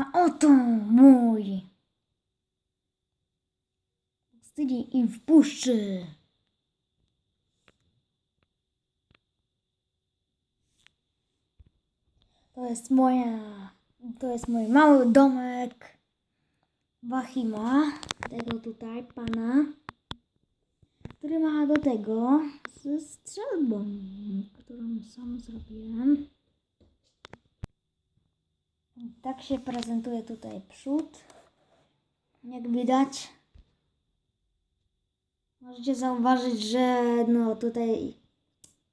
A oto mój. Pustyni i w. To jest moja, to jest mój mały domek Wahima, tego tutaj pana, który ma do tego ze strzelbą, którą sam zrobiłem. Tak się prezentuje tutaj przód. Jak widać, możecie zauważyć, że no tutaj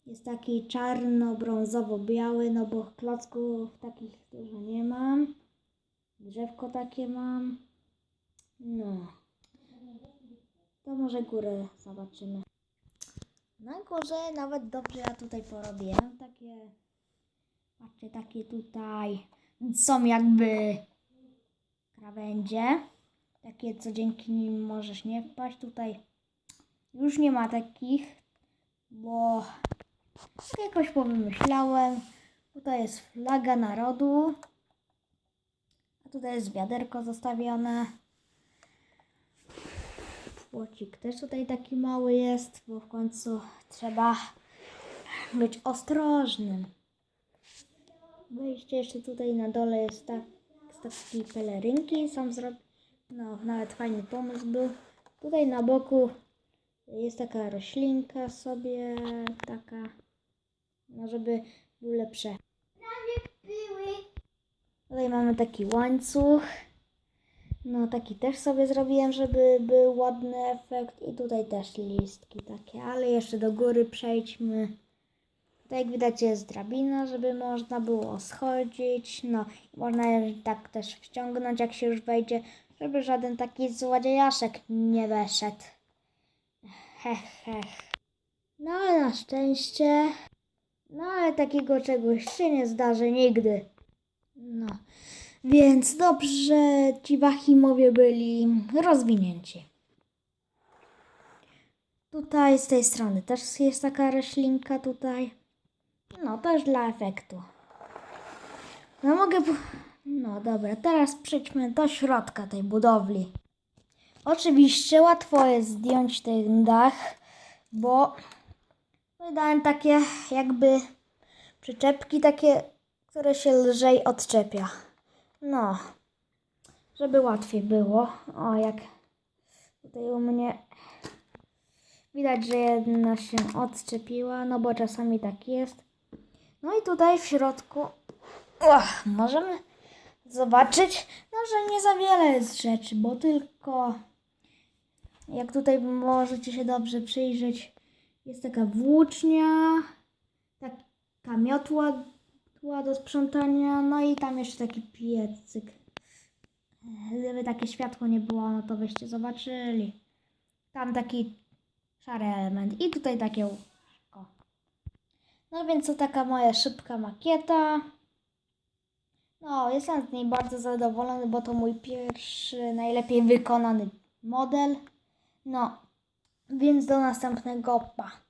jest taki czarno-brązowo-biały, no bo klocków takich dużo nie mam. Drzewko takie mam. No. To może górę zobaczymy. Na górze nawet dobrze ja tutaj porobiłem. Takie, patrzcie, takie tutaj są jakby krawędzie. Takie, co dzięki nim możesz nie wpaść. Tutaj już nie ma takich, bo tak jakoś powymyślałem. Tutaj jest flaga narodu. A tutaj jest wiaderko zostawione. Płocik też tutaj taki mały jest, bo w końcu trzeba być ostrożnym. Wejście jeszcze tutaj na dole jest tak, z takiej pelerynki sam zrobił. No, nawet fajny pomysł był. Tutaj na boku jest taka roślinka sobie, taka, no żeby był lepsze. Tutaj mamy taki łańcuch. No taki też sobie zrobiłem, żeby był ładny efekt. I tutaj też listki takie, ale jeszcze do góry przejdźmy. Tutaj jak widać jest drabina, żeby można było schodzić. No można tak też wciągnąć jak się już wejdzie, żeby żaden taki złodziejaszek nie weszedł. Hech, hech. No ale na szczęście. No ale takiego czegoś się nie zdarzy nigdy. No. Więc dobrze ci Wahimowie byli rozwinięci. Tutaj z tej strony też jest taka roślinka tutaj. No, też dla efektu. No mogę... No dobra, teraz przejdźmy do środka tej budowli. Oczywiście łatwo jest zdjąć ten dach, bo wydałem takie jakby przyczepki takie, które się lżej odczepia. No, żeby łatwiej było. O, jak tutaj u mnie widać, że jedna się odczepiła, no bo czasami tak jest. No i tutaj w środku możemy zobaczyć, no, że nie za wiele jest rzeczy, bo tylko jak tutaj możecie się dobrze przyjrzeć, jest taka włócznia, taka miotła tła do sprzątania, no i tam jeszcze taki piecyk. Gdyby takie światło nie było, no to byście zobaczyli. Tam taki szary element i tutaj takie. No więc to taka moja szybka makieta. No, jestem z niej bardzo zadowolony, bo to mój pierwszy, najlepiej wykonany model. No, więc do następnego pa.